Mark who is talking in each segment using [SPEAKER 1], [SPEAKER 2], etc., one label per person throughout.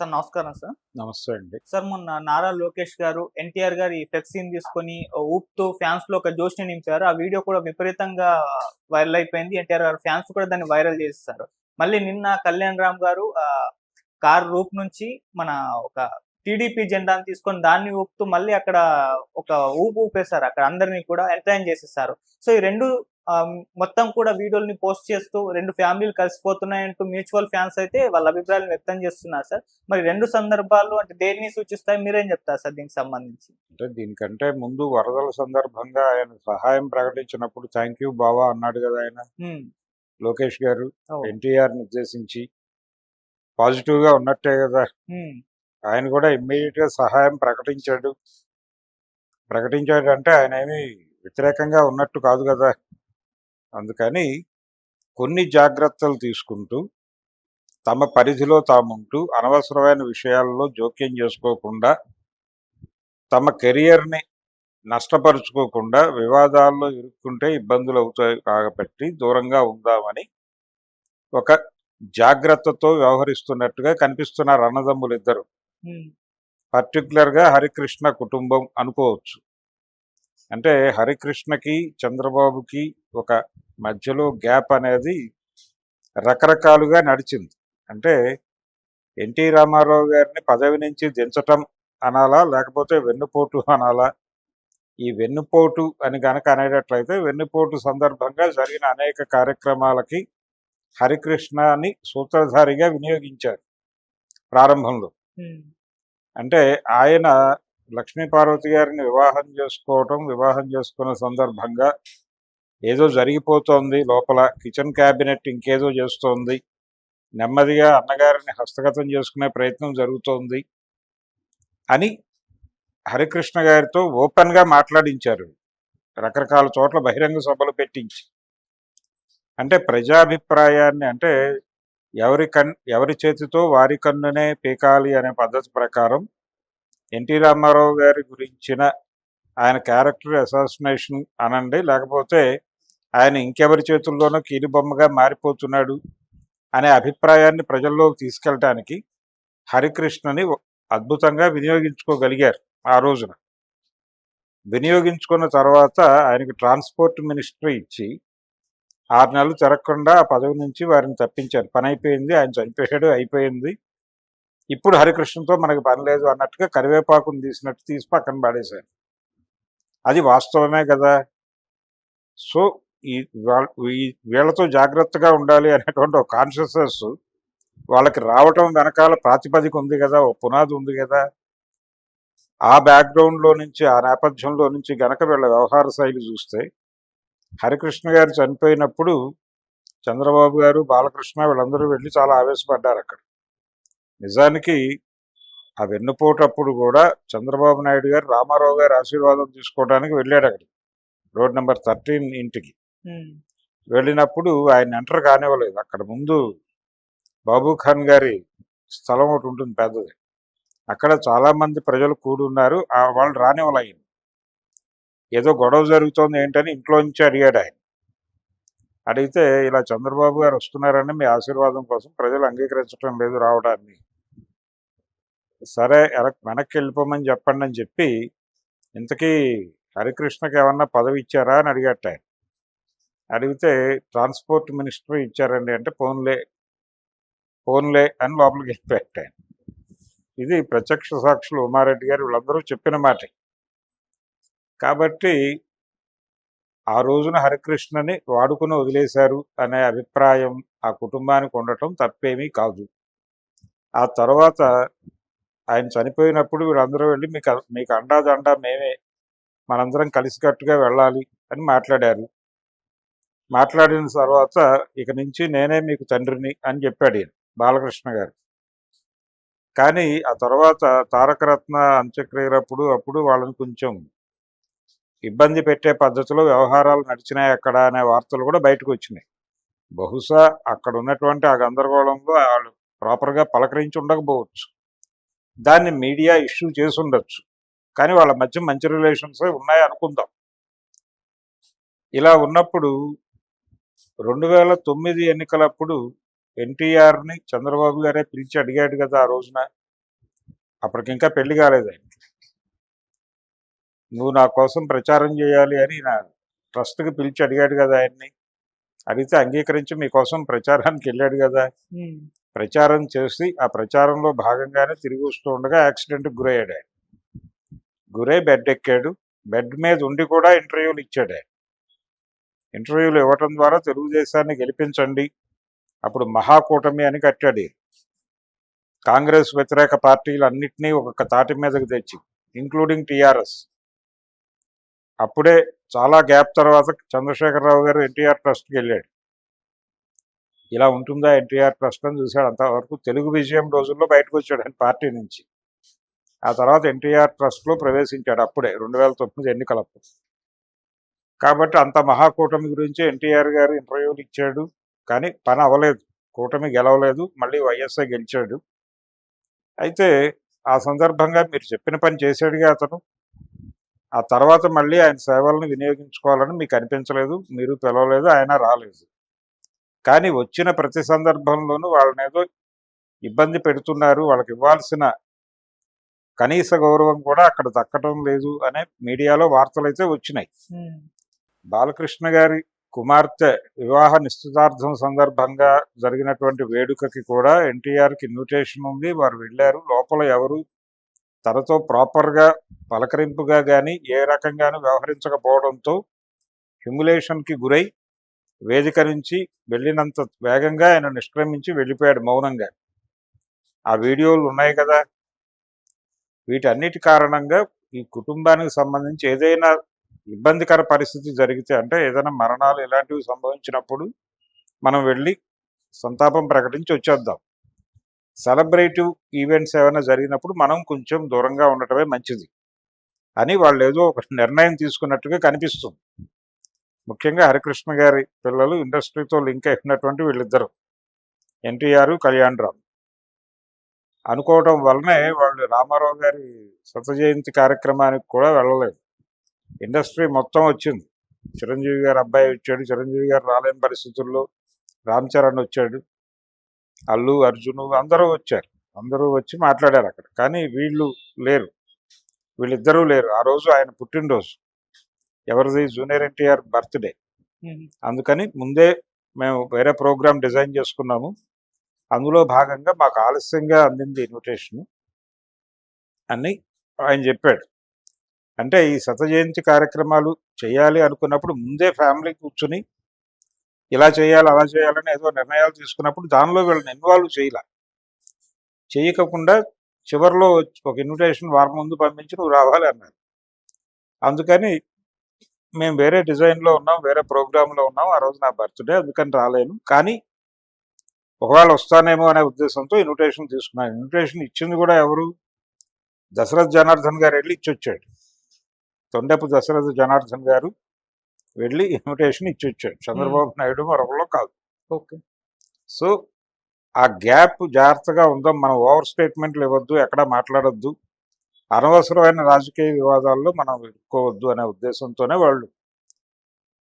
[SPEAKER 1] Sir నమస్కారం sir.
[SPEAKER 2] నమస్తే అండి.
[SPEAKER 1] సార్ మొన్న నారా లోకేష్ గారు ఎన్టీఆర్ గారి ఫ్లెక్సీని తీసుకొని ఊపుతూ ఫ్యాన్స్లో ఒక జోష్ని నింపారు. ఆ వీడియో కూడా విపరీతంగా వైరల్ అయిపోయింది. ఎన్టీఆర్ గారు ఫ్యాన్స్ కూడా దాన్ని వైరల్ చేస్తారు మళ్ళీ నిన్న కళ్యాణ్ రామ్ గారు ఆ కార్ రూప్ నుంచి మన ఒక టీడీపీ జెండాను తీసుకొని దాన్ని ఊపుతూ మళ్ళీ అక్కడ ఒక ఊపు ఊపేశారు. అక్కడ అందరినీ కూడా ఎంటర్టైన్ చేసేస్తారు సో ఈ రెండు మొత్తం కూడా వీడియోల్ని పోస్ట్ చేస్తూ రెండు ఫ్యామిలీలు కలిసిపోతున్నాయంటూ మ్యూచువల్ ఫ్యాన్స్ అయితే వాళ్ళ అభిప్రాయాలు వ్యక్తం చేస్తున్నారు సార్. మరి రెండు సందర్భాలు అంటే దేన్ని సూచిస్తాయి మీరేం చెప్తారు సార్ దీనికి సంబంధించి?
[SPEAKER 2] అంటే దీనికంటే ముందు వరదల సందర్భంగా ఆయన సహాయం ప్రకటించినప్పుడు థ్యాంక్ యూ బావా అన్నాడు కదా ఆయన. లోకేష్ గారు. ఎన్టీఆర్ ఉద్దేశించి పాజిటివ్గా ఉన్నట్టే కదా. ఆయన కూడా ఇమ్మీడియట్గా సహాయం ప్రకటించాడు. ప్రకటించాడు అంటే ఆయన ఏమి వ్యతిరేకంగా ఉన్నట్టు కాదు కదా. అందుకని కొన్ని జాగ్రత్తలు తీసుకుంటూ తమ పరిధిలో తాముంటూ అనవసరమైన విషయాల్లో జోక్యం చేసుకోకుండా తమ కెరియర్ని నష్టపరుచుకోకుండా వివాదాల్లో ఇరుక్కుంటే ఇబ్బందులు అవుతాయి కాబట్టి దూరంగా ఉందామని ఒక జాగ్రత్తతో వ్యవహరిస్తున్నట్టుగా కనిపిస్తున్నారు అన్నదమ్ములు ఇద్దరు
[SPEAKER 1] ఉమ్,
[SPEAKER 2] పర్టికులర్గా హరికృష్ణ కుటుంబం అనుకోవచ్చు. అంటే హరికృష్ణకి చంద్రబాబుకి ఒక మధ్యలో గ్యాప్ అనేది రకరకాలుగా నడిచింది. అంటే ఎన్టీ రామారావు గారిని పదవి నుంచి దించటం అనాలా లేకపోతే వెన్నుపోటు అనాలా? ఈ వెన్నుపోటు అని గనక అనేటట్లయితే వెన్నుపోటు సందర్భంగా జరిగిన అనేక కార్యక్రమాలకి హరికృష్ణని సూత్రధారిగా వినియోగించారు ప్రారంభంలో. అంటే ఆయన లక్ష్మీ పార్వతి గారిని వివాహం చేసుకోవటం వివాహం చేసుకున్న సందర్భంగా ఏదో జరిగిపోతోంది. లోపల కిచెన్ క్యాబినెట్ ఇంకేదో చేస్తోంది. నెమ్మదిగా అన్నగారిని హస్తగతం చేసుకునే ప్రయత్నం జరుగుతోంది అని హరికృష్ణ గారితో ఓపెన్గా మాట్లాడించారు. రకరకాల చోట్ల బహిరంగ సభలు పెట్టించి. అంటే ప్రజాభిప్రాయాన్ని అంటే ఎవరి కన్ ఎవరి చేతితో వారి కన్నునే పీకాలి అనే పద్ధతి ప్రకారం ఎన్టీ రామారావు గారి గురించిన ఆయన క్యారెక్టర్ అసాసినేషన్ అనండి. లేకపోతే ఆయన ఇంకెవరి చేతుల్లోనో కీలుబొమ్మగా మారిపోతున్నాడు అనే అభిప్రాయాన్ని ప్రజల్లోకి తీసుకెళ్ళటానికి హరికృష్ణని అద్భుతంగా వినియోగించుకోగలిగారు ఆ రోజున. వినియోగించుకున్న తర్వాత ఆయనకు ట్రాన్స్పోర్ట్ మినిస్ట్రీ ఇచ్చి ఆరు నెలలు తిరగకుండా ఆ పదవి నుంచి వారిని తప్పించారు. పని అయిపోయింది ఆయన చనిపోయాడు అయిపోయింది. ఇప్పుడు హరికృష్ణతో మనకి పని లేదు అన్నట్టుగా కరివేపాకుని తీసినట్టు తీసి పక్కన పడేశారు. అది వాస్తవమే కదా. సో ఈ వీళ్ళతో జాగ్రత్తగా ఉండాలి అనేటువంటి ఒక కాన్షియస్నెస్ వాళ్ళకి రావటం వెనకాల ప్రాతిపదిక ఉంది కదా ఓ పునాది ఉంది కదా. ఆ బ్యాక్గ్రౌండ్లో నుంచి ఆ నేపథ్యంలో నుంచి గనక వీళ్ళ వ్యవహార శైలి చూస్తే హరికృష్ణ గారు చనిపోయినప్పుడు చంద్రబాబు గారు బాలకృష్ణ వీళ్ళందరూ వెళ్ళి చాలా ఆవేశపడ్డారు అక్కడ నిజానికి ఆ వెన్నుపోటప్పుడు కూడా చంద్రబాబు నాయుడు గారు రామారావు గారి ఆశీర్వాదం తీసుకోవడానికి వెళ్ళాడు అక్కడ. రోడ్ నెంబర్ థర్టీన్ ఇంటికి. వెళ్ళినప్పుడు ఆయన ఎంటర్ కానివ్వలేదు. అక్కడ ముందు బాబు ఖాన్ గారి స్థలం ఒకటి ఉంటుంది పెద్దది. అక్కడ చాలా మంది ప్రజలు కూడి ఉన్నారు ఆ వాళ్ళు రానివ్వలే ఆయన. ఏదో గొడవ జరుగుతోంది ఏంటని ఇంట్లో నుంచి అడిగాడు ఆయన. అడిగితే ఇలా చంద్రబాబు గారు వస్తున్నారని మీ ఆశీర్వాదం కోసం ప్రజలు అంగీకరించడం లేదు రావడాన్ని సరే వెనక్కి వెళ్ళిపోమని చెప్పండి అని చెప్పి ఇంతకీ హరికృష్ణకి ఏమన్నా పదవి ఇచ్చారా అని అడిగట్ట అడిగితే ట్రాన్స్పోర్ట్ మినిస్టర్ ఇచ్చారండి అంటే ఫోన్లే ఫోన్లే అని లోపలికి వెళ్ళిపోయాట ఇది ప్రత్యక్ష సాక్షులు ఉమారెడ్డి గారు వీళ్ళందరూ చెప్పిన మాట. కాబట్టి ఆ రోజున హరికృష్ణని వాడుకుని వదిలేశారు అనే అభిప్రాయం ఆ కుటుంబానికి ఉండటం తప్పేమీ కాదు. ఆ తర్వాత ఆయన చనిపోయినప్పుడు వీళ్ళందరూ వెళ్ళి మీకు మీకు అండా దండా మేమే మనందరం కలిసికట్టుగా వెళ్ళాలి అని మాట్లాడారు. మాట్లాడిన తర్వాత ఇక నుంచి నేనే మీకు తండ్రిని అని చెప్పాడు ఈయన బాలకృష్ణ గారు. కానీ ఆ తర్వాత తారకరత్న అంత్యక్రియలప్పుడు అప్పుడు వాళ్ళని కొంచెం ఇబ్బంది పెట్టే పద్ధతిలో వ్యవహారాలు నడిచినాయి అక్కడ అనే వార్తలు కూడా బయటకు వచ్చినాయి. బహుశా అక్కడ ఉన్నటువంటి ఆ గందరగోళంలో వాళ్ళు ప్రాపర్గా పలకరించి ఉండకపోవచ్చు. దాన్ని మీడియా ఇష్యూ చేసి ఉండొచ్చు కానీ వాళ్ళ మధ్య మంచి రిలేషన్స్ ఉన్నాయి అనుకుందాం. ఇలా ఉన్నప్పుడు రెండు వేల తొమ్మిది ఎన్నికలప్పుడు ఎన్టీఆర్ని చంద్రబాబు గారే పిలిచి అడిగాడు కదా ఆ రోజున. అప్పటికి ఇంకా పెళ్ళి కాలేదు ఆయన. నువ్వు నా కోసం ప్రచారం చేయాలి అని నా ట్రస్ట్కి పిలిచి అడిగాడు కదా ఆయన్ని. అడిగితే అంగీకరించి మీకోసం ప్రచారానికి వెళ్ళాడు కదా. ప్రచారం చేసి ఆ ప్రచారంలో భాగంగానే తిరిగి వస్తూ ఉండగా యాక్సిడెంట్కి గురయ్యాడు ఆయన. గురై బెడ్ ఎక్కాడు. బెడ్ మీద ఉండి కూడా ఇంటర్వ్యూలు ఇచ్చాడు ఆయన. ఇంటర్వ్యూలు ఇవ్వటం ద్వారా తెలుగుదేశాన్ని గెలిపించండి. అప్పుడు మహాకూటమి అని కట్టాడు కాంగ్రెస్ వ్యతిరేక పార్టీలన్నింటినీ ఒక తాటి మీదకు తెచ్చి ఇంక్లూడింగ్ టిఆర్ఎస్. అప్పుడే చాలా గ్యాప్ తర్వాత చంద్రశేఖరరావు గారు ఎన్టీఆర్ ట్రస్ట్కి వెళ్ళాడు. ఇలా ఉంటుందా ఎన్టీఆర్ ట్రస్ట్ అని చూశాడు అంతవరకు తెలుగు విజయం రోజుల్లో బయటకు వచ్చాడు ఆయన పార్టీ నుంచి. ఆ తర్వాత ఎన్టీఆర్ ట్రస్ట్లో ప్రవేశించాడు అప్పుడే రెండు వేల తొమ్మిది ఎన్నికలప్పుడు. కాబట్టి అంత మహాకూటమి గురించి ఎన్టీఆర్ గారు ఇంటర్వ్యూలు ఇచ్చాడు కానీ పని అవ్వలేదు. కూటమి గెలవలేదు మళ్ళీ వైఎస్ఆర్ గెలిచాడు. అయితే ఆ సందర్భంగా మీరు చెప్పిన పని చేశాడుగా అతను. ఆ తర్వాత మళ్ళీ ఆయన సేవలను వినియోగించుకోవాలని మీకు అనిపించలేదు మీరు పిలవలేదు ఆయన రాలేదు. కానీ వచ్చిన ప్రతి సందర్భంలోనూ వాళ్ళని ఏదో ఇబ్బంది పెడుతున్నారు వాళ్ళకి ఇవ్వాల్సిన కనీస గౌరవం కూడా అక్కడ దక్కటం లేదు అనే మీడియాలో వార్తలు అయితే వచ్చినాయి బాలకృష్ణ గారి కుమార్తె వివాహ నిశ్చితార్థం సందర్భంగా జరిగినటువంటి వేడుకకి కూడా ఎన్టీఆర్కి ఇన్విటేషన్ ఉంది. వారు వెళ్ళారు. లోపల ఎవరు తనతో ప్రాపర్గా పలకరింపుగా కానీ ఏ రకంగానూ వ్యవహరించకపోవడంతో హ్యూమిలేషన్కి గురై వేదిక నుంచి వెళ్ళినంత వేగంగా ఆయన నిష్క్రమించి వెళ్ళిపోయాడు మౌనంగా. ఆ వీడియోలు ఉన్నాయి కదా. వీటన్నిటి కారణంగా ఈ కుటుంబానికి సంబంధించి ఏదైనా ఇబ్బందికర పరిస్థితి జరిగితే అంటే ఏదైనా మరణాలు ఇలాంటివి సంభవించినప్పుడు మనం వెళ్ళి సంతాపం ప్రకటించి వచ్చేద్దాం. సెలబ్రేటివ్ ఈవెంట్స్ ఏమైనా జరిగినప్పుడు మనం కొంచెం దూరంగా ఉండటమే మంచిది. అని వాళ్ళు ఏదో ఒక నిర్ణయం తీసుకున్నట్టుగా కనిపిస్తుంది. ముఖ్యంగా హరికృష్ణ గారి పిల్లలు ఇండస్ట్రీతో లింక్ అయినటువంటి వీళ్ళిద్దరు. ఎన్టీఆర్ కళ్యాణ్ రామ్. అనుకోవడం వల్లనే వాళ్ళు రామారావు గారి శత జయంతి కార్యక్రమానికి కూడా వెళ్ళలేదు. ఇండస్ట్రీ మొత్తం వచ్చింది. చిరంజీవి గారు అబ్బాయి వచ్చాడు చిరంజీవి గారు రాలేని పరిస్థితుల్లో రామ్ చరణ్ వచ్చాడు. అల్లు అర్జును అందరూ వచ్చారు. అందరూ వచ్చి మాట్లాడారు అక్కడ. కానీ వీళ్ళు లేరు. వీళ్ళిద్దరూ లేరు. ఆ రోజు ఆయన పుట్టినరోజు. ఎవరిది జూనియర్ ఎన్టీఆర్ బర్త్డే. అందుకని ముందే మేము వేరే ప్రోగ్రామ్ డిజైన్ చేసుకున్నాము. అందులో భాగంగా మాకు ఆలస్యంగా అందింది ఇన్విటేషన్ అని ఆయన చెప్పాడు. అంటే ఈ శత జయంతి కార్యక్రమాలు చేయాలి అనుకున్నప్పుడు ముందే ఫ్యామిలీ కూర్చుని ఇలా చేయాలి అలా చేయాలని ఏదో నిర్ణయాలు తీసుకున్నప్పుడు దానిలో వీళ్ళని ఇన్వాల్వ్ చేయాల. చేయకుండా చివరిలో ఒక ఇన్విటేషన్ వారం ముందు పంపించి నువ్వు రావాలి అన్నారు. అందుకని మేము వేరే డిజైన్లో ఉన్నాం వేరే ప్రోగ్రాంలో ఉన్నాం ఆ రోజు నా బర్త్డే అందుకని రాలేను. కానీ ఒకవేళ వస్తానేమో అనే ఉద్దేశంతో ఇన్విటేషన్ తీసుకున్నాను ఇన్విటేషన్ ఇచ్చింది కూడా ఎవరు? దశరథ్ జనార్దన్ గారు వెళ్ళి ఇచ్చి వచ్చాడు తొండెపు దశరథ జనార్దన్ గారు వెళ్ళి ఇన్విటేషన్ ఇచ్చి వచ్చాడు చంద్రబాబు నాయుడు మరొకలో కాదు.
[SPEAKER 1] ఓకే.
[SPEAKER 2] సో ఆ గ్యాప్ జాగ్రత్తగా ఉందాం. మనం ఓవర్ స్టేట్మెంట్లు ఇవ్వద్దు ఎక్కడ మాట్లాడొద్దు. అనవసరమైన రాజకీయ వివాదాల్లో మనం ఇరుక్కోవద్దు అనే ఉద్దేశంతోనే వాళ్ళు.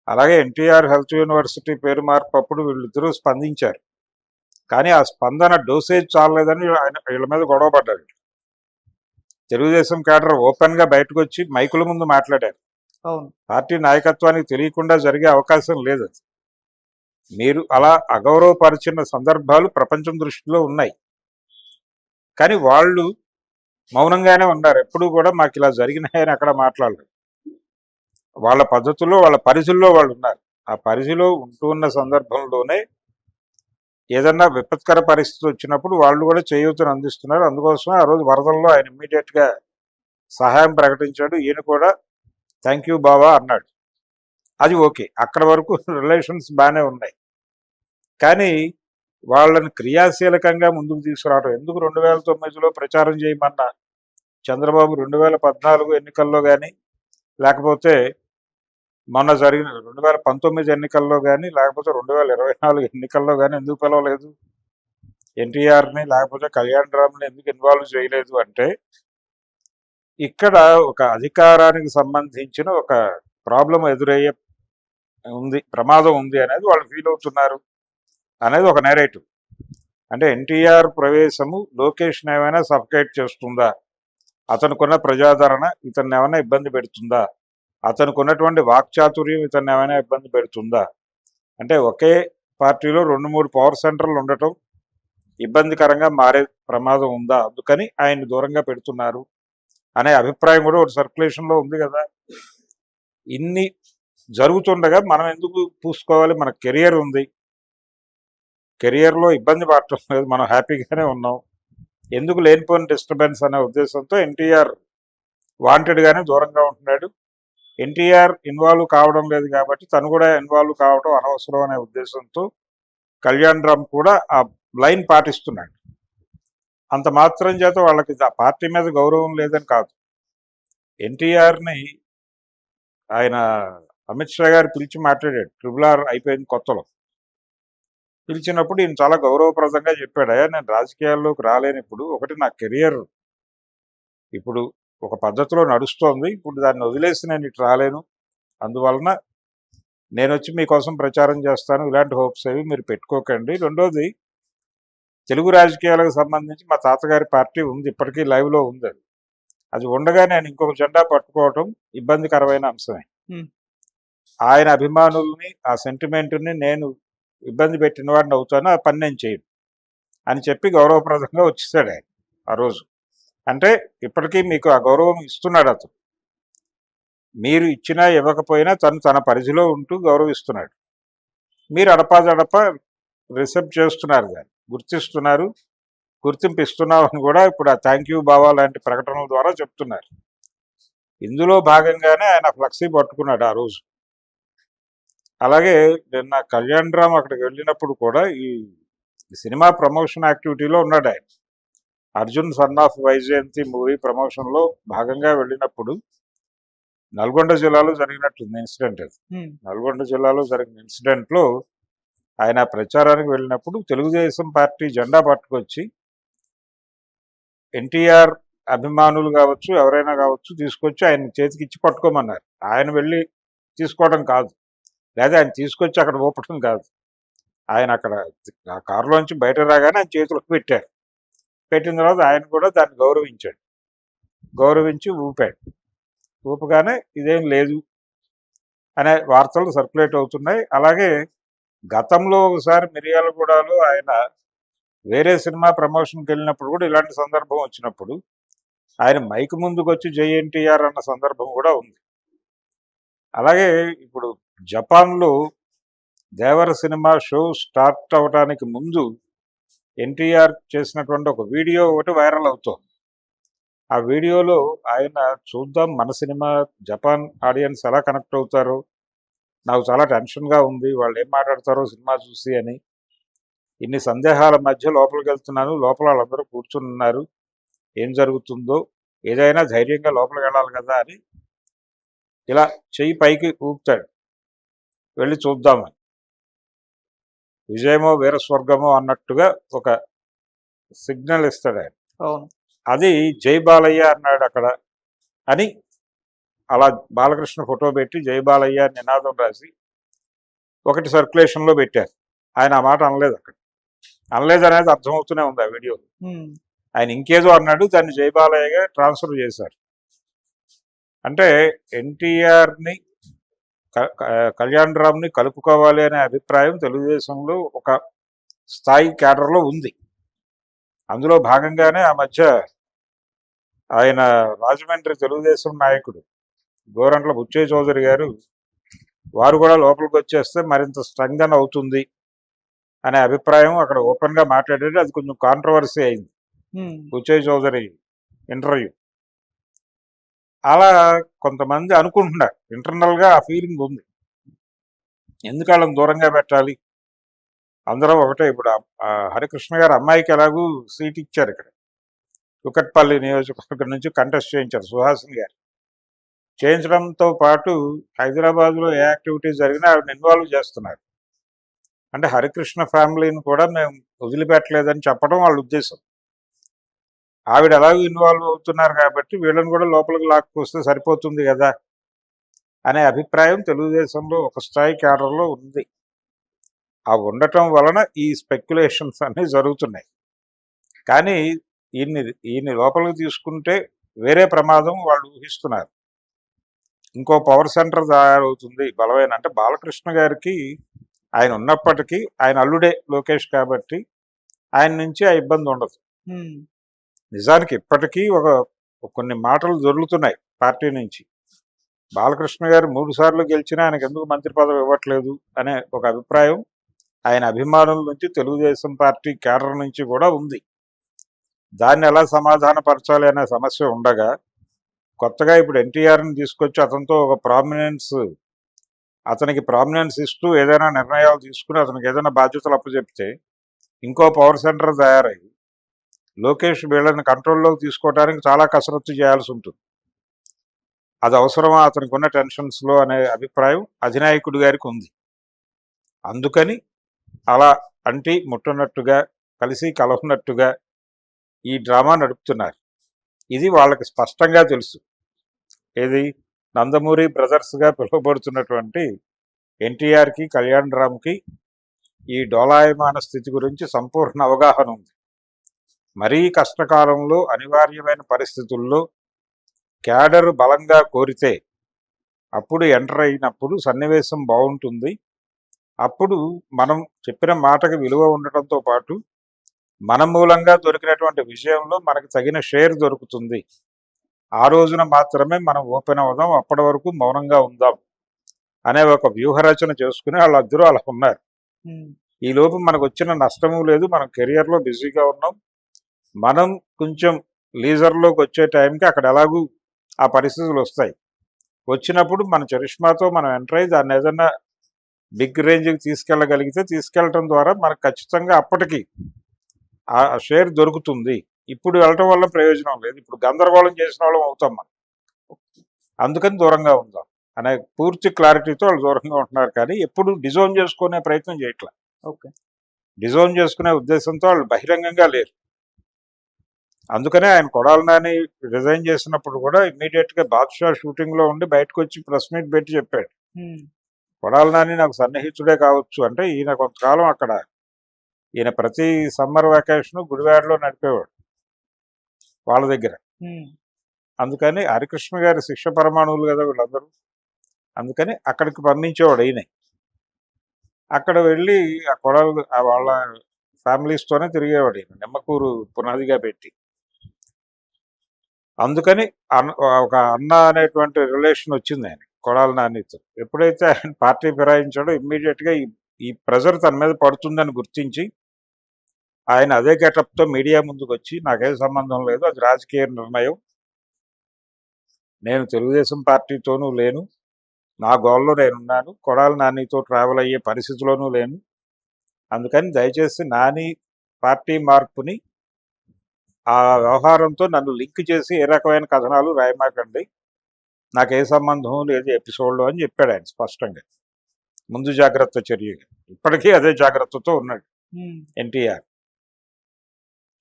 [SPEAKER 2] అలాగే ఎన్టీఆర్ హెల్త్ యూనివర్సిటీ పేరు మార్పు అప్పుడు వీళ్ళిద్దరూ స్పందించారు. కానీ ఆ స్పందన డోసేజ్ చాలలేదని ఆయన వీళ్ళ మీద గొడవ పడ్డారు. తెలుగుదేశం క్యాడర్ ఓపెన్గా బయటకు వచ్చి మైకుల ముందు మాట్లాడారు. పార్టీ నాయకత్వానికి తెలియకుండా జరిగే అవకాశం లేదు. మీరు అలా అగౌరవపరిచిన సందర్భాలు ప్రపంచం దృష్టిలో ఉన్నాయి. కానీ వాళ్ళు మౌనంగానే ఉన్నారు. ఎప్పుడు కూడా మాకు ఇలా జరిగినాయని అక్కడ మాట్లాడరు వాళ్ళ పద్ధతుల్లో వాళ్ళ పరిధిలో వాళ్ళు ఉన్నారు. ఆ పరిధిలో ఉంటూ ఉన్న సందర్భంలోనే ఏదన్నా విపత్కర పరిస్థితి వచ్చినప్పుడు వాళ్ళు కూడా చేయూతను అందిస్తున్నారు. అందుకోసమే ఆ రోజు వరదల్లో ఆయన ఇమ్మీడియట్గా సహాయం ప్రకటించాడు. ఈయన కూడా థ్యాంక్ యూ బావా అన్నాడు. అది ఓకే. అక్కడ వరకు రిలేషన్స్ బాగానే ఉన్నాయి. కానీ వాళ్ళని క్రియాశీలకంగా ముందుకు తీసుకురావడం ఎందుకు రెండు వేల తొమ్మిదిలో ప్రచారం చేయమన్న? చంద్రబాబు రెండు వేల పద్నాలుగు ఎన్నికల్లో కానీ లేకపోతే మొన్న జరిగిన రెండు వేల పంతొమ్మిది ఎన్నికల్లో కానీ లేకపోతే రెండు వేల ఇరవై నాలుగు ఎన్నికల్లో కానీ ఎందుకు పిలవలేదు? ఎన్టీఆర్ని లేకపోతే కళ్యాణ్ రామ్ని ఎందుకు ఇన్వాల్వ్ చేయలేదు అంటే ఇక్కడ ఒక అధికారానికి సంబంధించిన ఒక ప్రాబ్లం ఎదురయ్యే ఉంది ప్రమాదం ఉంది అనేది వాళ్ళు ఫీల్ అవుతున్నారు. అనేది ఒక నెరేటివ్ అంటే ఎన్టీఆర్ ప్రవేశము లోకేష్ని ఏమైనా సఫకేట్ చేస్తుందా? అతనుకున్న ప్రజాదరణ ఇతన్ని ఏమైనా ఇబ్బంది పెడుతుందా? అతనికి ఉన్నటువంటి వాక్చాతుర్యం ఇతన్ని ఏమైనా ఇబ్బంది పెడుతుందా? అంటే ఒకే పార్టీలో రెండు మూడు పవర్ సెంటర్లు ఉండటం ఇబ్బందికరంగా మారే ప్రమాదం ఉందా? అందుకని ఆయన దూరంగా పెడుతున్నారు అనే అభిప్రాయం కూడా ఒక సర్క్యులేషన్లో లో ఉంది కదా. ఇన్ని జరుగుతుండగా మనం ఎందుకు పూసుకోవాలి? మన కెరియర్ ఉంది. కెరియర్లో ఇబ్బంది పడటం లేదు. మనం హ్యాపీగానే ఉన్నాం. ఎందుకు లేనిపోయిన డిస్టర్బెన్స్ అనే ఉద్దేశంతో ఎన్టీఆర్ వాంటెడ్గానే దూరంగా ఉంటున్నాడు. ఎన్టీఆర్ ఇన్వాల్వ్ కావడం లేదు కాబట్టి తను కూడా ఇన్వాల్వ్ కావడం అనవసరం అనే ఉద్దేశంతో కళ్యాణ్ రామ్ కూడా ఆ లైన్ పాటిస్తున్నాడు. అంత మాత్రం చేత వాళ్ళకి ఆ పార్టీ మీద గౌరవం లేదని కాదు. ఎన్టీఆర్ని ఆయన అమిత్ షా గారు పిలిచి మాట్లాడాడు. ట్రిబుల్ ఆర్ అయిపోయింది కొత్తలో. పిలిచినప్పుడు ఈయన చాలా గౌరవప్రదంగా చెప్పాడు అయ్యా నేను రాజకీయాల్లోకి రాలేనిప్పుడు ఒకటి నా కెరియర్ ఇప్పుడు ఒక పద్ధతిలో నడుస్తోంది ఇప్పుడు దాన్ని వదిలేసి నేను ఇటు రాలేను. అందువలన నేను వచ్చి మీకోసం ప్రచారం చేస్తాను ఇలాంటి హోప్స్ అవి మీరు పెట్టుకోకండి. రెండోది తెలుగు రాజకీయాలకు సంబంధించి మా తాతగారి పార్టీ ఉంది ఇప్పటికీ లైవ్లో ఉంది అది. అది ఉండగా నేను ఇంకొక జెండా పట్టుకోవటం ఇబ్బందికరమైన అంశమే. ఆయన అభిమానుల్ని ఆ సెంటిమెంట్ని నేను ఇబ్బంది పెట్టిన వాడిని అవుతాను ఆ పని నేను చేయను అని చెప్పి గౌరవప్రదంగా వచ్చేసాడు ఆయన ఆ రోజు. అంటే ఇప్పటికీ మీకు ఆ గౌరవం ఇస్తున్నాడు అతను. మీరు ఇచ్చినా ఇవ్వకపోయినా తను తన పరిధిలో ఉంటూ గౌరవిస్తున్నాడు. మీరు అడపాదడప రిసెప్ట్ చేస్తున్నారు కానీ గుర్తిస్తున్నారు గుర్తింపు ఇస్తున్నాం అని కూడా ఇప్పుడు ఆ థ్యాంక్ యూ బావా లాంటి ప్రకటనల ద్వారా చెప్తున్నారు. ఇందులో భాగంగానే ఆయన ఫ్లెక్సీ పట్టుకున్నాడు ఆ రోజు. అలాగే నిన్న కళ్యాణ్ రామ్ అక్కడికి వెళ్ళినప్పుడు కూడా ఈ సినిమా ప్రమోషన్ యాక్టివిటీలో ఉన్నాడు ఆయన. Arjun son of Vyjayanthi movie ప్రమోషన్లో భాగంగా వెళ్ళినప్పుడు నల్గొండ జిల్లాలో జరిగినట్టుంది ఇన్సిడెంట్ అది. నల్గొండ జిల్లాలో జరిగిన ఇన్సిడెంట్లో ఆయన ప్రచారానికి వెళ్ళినప్పుడు తెలుగుదేశం పార్టీ జెండా పట్టుకొచ్చి ఎన్టీఆర్ అభిమానులు కావచ్చు ఎవరైనా కావచ్చు తీసుకొచ్చి ఆయన చేతికి ఇచ్చి పట్టుకోమన్నారు. ఆయన వెళ్ళి తీసుకోవడం కాదు. లేదా ఆయన తీసుకొచ్చి అక్కడ ఊపటం కాదు. ఆయన అక్కడ ఆ కారులోంచి బయట రాగానే ఆయన చేతులకు పెట్టారు. పెట్టిన తర్వాత ఆయన కూడా దాన్ని గౌరవించాడు. గౌరవించి ఊపాడు. ఊపగానే ఇదేం లేదు అనే వార్తలు సర్క్యులేట్ అవుతున్నాయి. అలాగే గతంలో ఒకసారి మిరియాలగూడలో ఆయన వేరే సినిమా ప్రమోషన్కి వెళ్ళినప్పుడు కూడా ఇలాంటి సందర్భం వచ్చినప్పుడు ఆయన మైక్ ముందుకు వచ్చి జేఎన్టీఆర్ అన్న సందర్భం కూడా ఉంది. అలాగే ఇప్పుడు జపాన్లో దేవర సినిమా షో స్టార్ట్ అవడానికి ముందు ఎన్టీఆర్ చేసినటువంటి ఒక వీడియో ఒకటి వైరల్ అవుతోంది. ఆ వీడియోలో ఆయన చూద్దాం మన సినిమా జపాన్ ఆడియన్స్ ఎలా కనెక్ట్ అవుతారో నాకు చాలా టెన్షన్గా ఉంది వాళ్ళు ఏం మాట్లాడతారో సినిమా చూసి అని. ఇన్ని సందేహాల మధ్య లోపలికి వెళ్తున్నాను లోపల వాళ్ళందరూ కూర్చున్నారు ఏం జరుగుతుందో ఏదైనా ధైర్యంగా లోపలికి వెళ్ళాలి కదా అని. ఇలా చెయ్యి పైకి ఊపుతాడు. వెళ్ళి చూద్దామని. విజయమో వీరస్వర్గమో అన్నట్టుగా ఒక సిగ్నల్ ఇస్తాడు ఆయన. అది జై బాలయ్య అన్నాడు అక్కడ అని అలా బాలకృష్ణ ఫోటో పెట్టి జై బాలయ్య నినాదం రాసి ఒకటి సర్క్యులేషన్లో పెట్టారు. ఆయన ఆ మాట అనలేదు అక్కడ. అనలేదు అనేది అర్థమవుతూనే ఉంది ఆ వీడియో. ఆయన ఇంకేదో అన్నాడు దాన్ని జై బాలయ్యగా ట్రాన్స్ఫర్ చేశారు. అంటే ఎన్టీఆర్ని కళ్యాణ్ రామ్ని కలుపుకోవాలి అనే అభిప్రాయం తెలుగుదేశంలో ఒక స్థాయి క్యాడర్లో ఉంది. అందులో భాగంగానే ఆ మధ్య ఆయన రాజమండ్రి తెలుగుదేశం నాయకుడు గోరంట్ల బుచ్చయ్య చౌదరి గారు వారు కూడా లోపలికి వచ్చేస్తే మరింత స్ట్రెంగ్తన్ అవుతుంది అనే అభిప్రాయం అక్కడ ఓపెన్గా మాట్లాడారు. అది కొంచెం కాంట్రవర్సీ అయింది. బుచ్చయ్య చౌదరి ఇంటర్వ్యూ. అలా కొంతమంది అనుకుంటున్నారు. ఇంటర్నల్గా ఆ ఫీలింగ్ ఉంది. ఎందుకు వాళ్ళని దూరంగా పెట్టాలి? అందరం ఒకటే ఇప్పుడు. హరికృష్ణ గారు అమ్మాయికి ఎలాగూ సీట్ ఇచ్చారు ఇక్కడ. కుకట్పల్లి నియోజకవర్గం నుంచి కంటెస్ట్ చేయించారు సుహాసిని గారు. చేయించడంతో పాటు హైదరాబాద్లో ఏ యాక్టివిటీ జరిగినా ఆవిడని ఇన్వాల్వ్ చేస్తున్నారు. అంటే హరికృష్ణ ఫ్యామిలీని కూడా మేము వదిలిపెట్టలేదని చెప్పడం వాళ్ళ ఉద్దేశం. ఆవిడ ఎలాగో ఇన్వాల్వ్ అవుతున్నారు కాబట్టి వీళ్ళని కూడా లోపలికి లాక్కొస్తే సరిపోతుంది కదా అనే అభిప్రాయం తెలుగుదేశంలో ఒక స్థాయి క్యాడర్లో ఉంది. ఆ ఉండటం వలన ఈ స్పెక్యులేషన్స్ అన్నీ జరుగుతున్నాయి. కానీ ఈయన్ని ఈయన్ని లోపలికి తీసుకుంటే వేరే ప్రమాదం వాళ్ళు ఊహిస్తున్నారు. ఇంకో పవర్ సెంటర్ తయారవుతుంది. బలమైన అంటే బాలకృష్ణ గారికి ఆయన ఉన్నప్పటికీ ఆయన అల్లుడే లోకేష్ కాబట్టి ఆయన నుంచి ఆ ఇబ్బంది ఉండదు. నిజానికి ఇప్పటికీ ఒక కొన్ని మాటలు దొరుకుతున్నాయి పార్టీ నుంచి. బాలకృష్ణ గారు మూడు సార్లు గెలిచినా ఆయనకు ఎందుకు మంత్రి పదవి ఇవ్వట్లేదు అనే ఒక అభిప్రాయం ఆయన అభిమానుల నుంచి తెలుగుదేశం పార్టీ కేడర్ నుంచి కూడా ఉంది. దాన్ని ఎలా సమాధానపరచాలి అనే సమస్య ఉండగా కొత్తగా ఇప్పుడు ఎన్టీఆర్ని తీసుకొచ్చి అతనితో ఒక ప్రామినెన్స్ అతనికి ప్రామినెన్స్ ఇస్తూ ఏదైనా నిర్ణయాలు తీసుకుని అతనికి ఏదైనా బాధ్యతలు అప్పచెప్తే ఇంకో పవర్ సెంటర్ తయారయ్యి లోకేష్ వీళ్ళని కంట్రోల్లోకి తీసుకోవడానికి చాలా కసరత్తు చేయాల్సి ఉంటుంది. అది అవసరమా? అతనికి ఉన్న టెన్షన్స్లో అనే అభిప్రాయం అధినాయకుడి గారికి ఉంది. అందుకని అలా అంటి ముట్టనట్టుగా కలిసి కలవనట్టుగా ఈ డ్రామా నడుపుతున్నారు. ఇది వాళ్ళకి స్పష్టంగా తెలుసు. ఏది? నందమూరి బ్రదర్స్గా పిలువబడుతున్నటువంటి ఎన్టీఆర్కి కళ్యాణ్ రామ్కి ఈ డోలాయమాన స్థితి గురించి సంపూర్ణ అవగాహన ఉంది. మరీ కష్టకాలంలో అనివార్యమైన పరిస్థితుల్లో క్యాడర్ బలంగా కోరితే అప్పుడు ఎంటర్ అయినప్పుడు సన్నివేశం బాగుంటుంది. అప్పుడు మనం చెప్పిన మాటకి విలువ ఉండటంతో పాటు మన మూలంగా దొరికినటువంటి విషయంలో మనకు తగిన షేర్ దొరుకుతుంది. ఆ రోజున మాత్రమే మనం ఓపెన్ అవుదాం అప్పటి వరకు మౌనంగా ఉందాం అనే ఒక వ్యూహరచన చేసుకుని వాళ్ళందరూ అలా ఉన్నారు. ఈ లోపు మనకు వచ్చిన నష్టము లేదు మనం కెరియర్లో బిజీగా ఉన్నాం. మనం కొంచెం లీజర్లోకి వచ్చే టైంకి అక్కడ ఎలాగూ ఆ పరిస్థితులు వస్తాయి. వచ్చినప్పుడు మన చరిష్మాతో మనం ఎంటర్ అయ్యి దాన్ని ఏదన్నా బిగ్ రేంజ్కి తీసుకెళ్ళగలిగితే తీసుకెళ్ళటం ద్వారా మనకు ఖచ్చితంగా అప్పటికి ఆ షేర్ దొరుకుతుంది. ఇప్పుడు వెళ్ళటం వల్ల ప్రయోజనం లేదు. ఇప్పుడు గందరగోళం చేసిన వాళ్ళం అవుతాం మనం. అందుకని దూరంగా ఉందాం అనే పూర్తి క్లారిటీతో వాళ్ళు దూరంగా ఉంటున్నారు కానీ ఎప్పుడు డిజోన్ చేసుకునే ప్రయత్నం చేయట్లే.
[SPEAKER 1] ఓకే.
[SPEAKER 2] డిజోన్ చేసుకునే ఉద్దేశంతో వాళ్ళు బహిరంగంగా లేరు. అందుకనే ఆయన కొడాలి నాని రిజైన్ చేసినప్పుడు కూడా ఇమ్మీడియట్గా బాద్షా షూటింగ్లో ఉండి బయటకు వచ్చి ప్రెస్ మీట్ పెట్టి చెప్పాడు. కొడాలి నాని నాకు సన్నిహితుడే కావచ్చు అంటే ఈయన కొంతకాలం అక్కడ ఈయన ప్రతి సమ్మర్ వెకేషన్ గుడివాడలో నడిపేవాడు వాళ్ళ దగ్గర. అందుకని హరికృష్ణ గారి శిక్ష పరమాణువులు కదా వీళ్ళందరూ. అందుకని అక్కడికి పంపించేవాడు ఈయన. అక్కడ వెళ్ళి ఆ కొడలు వాళ్ళ ఫ్యామిలీస్తోనే తిరిగేవాడు ఈయన. నిమ్మకూరు పునాదిగా పెట్టి. అందుకని అన్న ఒక అన్న అనేటువంటి రిలేషన్ వచ్చింది ఆయన కొడాల నానితో ఎప్పుడైతే ఆయన పార్టీ ఫిరాయించాడో ఇమ్మీడియట్గా ఈ ఈ ప్రెజర్ తన మీద పడుతుందని గుర్తించి ఆయన అదే గెటప్తో మీడియా ముందుకు వచ్చి నాకేం సంబంధం లేదు అది రాజకీయ నిర్ణయం. నేను తెలుగుదేశం పార్టీతోనూ లేను. నా గోల్లో నేనున్నాను. కొడాలి నానితో ట్రావెల్ అయ్యే పరిస్థితిలోనూ లేను. అందుకని దయచేసి నాని పార్టీ మార్పుని ఆ వ్యవహారంతో నన్ను లింక్ చేసి ఏ రకమైన కథనాలు రాయమాకండి. నాకు ఏ సంబంధం లేదు ఎపిసోడ్లో అని చెప్పాడు ఆయన స్పష్టంగా. ముందు జాగ్రత్త చర్యగా ఇప్పటికీ అదే జాగ్రత్తతో ఉన్నాడు ఎన్టీఆర్.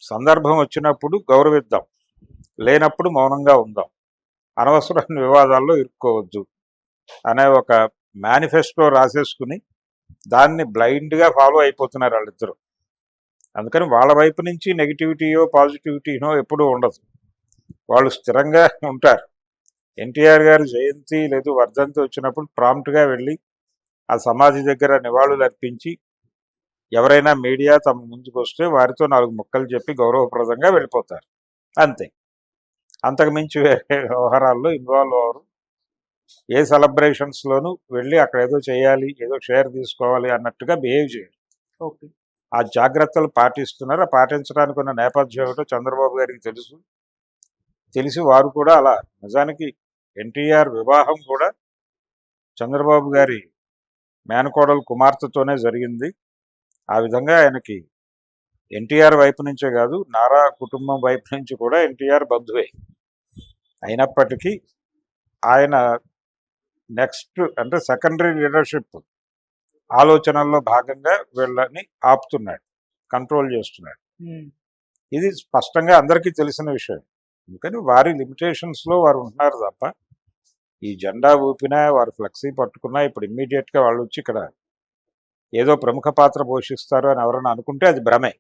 [SPEAKER 2] సందర్భం వచ్చినప్పుడు గౌరవిద్దాం. లేనప్పుడు మౌనంగా ఉందాం. అనవసరమైన వివాదాల్లో ఇరుక్కోవద్దు అనే ఒక మేనిఫెస్టో రాసేసుకుని దాన్ని బ్లైండ్గా ఫాలో అయిపోతున్నారు వాళ్ళిద్దరు. అందుకని వాళ్ళ వైపు నుంచి నెగిటివిటీయో పాజిటివిటీనో ఎప్పుడూ ఉండదు. వాళ్ళు స్థిరంగా ఉంటారు. ఎన్టీఆర్ గారు జయంతి లేదు వర్ధంతి వచ్చినప్పుడు ప్రాంప్ట్గా వెళ్ళి ఆ సమాధి దగ్గర నివాళులు అర్పించి ఎవరైనా మీడియా తమ ముందుకు వస్తే వారితో నాలుగు ముక్కలు చెప్పి గౌరవప్రదంగా వెళ్ళిపోతారు. అంతే. అంతకుమించి వేరే వ్యవహారాల్లో ఇన్వాల్వ్ అవరు ఏ సెలబ్రేషన్స్లోనూ వెళ్ళి అక్కడ ఏదో చేయాలి ఏదో షేర్ తీసుకోవాలి అన్నట్టుగా బిహేవ్ చేయాలి
[SPEAKER 1] ఓకే.
[SPEAKER 2] ఆ జాగ్రత్తలు పాటిస్తున్నారు. ఆ పాటించడానికి ఉన్న నేపథ్యం ఏమిటో చంద్రబాబు గారికి తెలుసు. తెలిసి వారు కూడా అలా నిజానికి ఎన్టీఆర్ వివాహం కూడా చంద్రబాబు గారి మేనకోడలు కుమార్తెతోనే జరిగింది. ఆ విధంగా ఆయనకి ఎన్టీఆర్ వైపు నుంచే కాదు నారా కుటుంబం వైపు నుంచి కూడా ఎన్టీఆర్ బంధువే. అయినప్పటికీ ఆయన నెక్స్ట్ అంటే సెకండరీ లీడర్షిప్ ఆలోచనల్లో భాగంగా వీళ్ళని ఆపుతున్నాడు కంట్రోల్ చేస్తున్నాడు.
[SPEAKER 1] ఉమ్,
[SPEAKER 2] ఇది స్పష్టంగా అందరికీ తెలిసిన విషయం. అందుకని వారి లిమిటేషన్స్లో వారు ఉంటున్నారు తప్ప ఈ జెండా ఊపినా వారు ఫ్లెక్సీ పట్టుకున్నా ఇప్పుడు ఇమ్మీడియట్గా వాళ్ళు వచ్చి ఇక్కడ ఏదో ప్రముఖ పాత్ర పోషిస్తారు అని ఎవరైనా అనుకుంటే అది భ్రమే.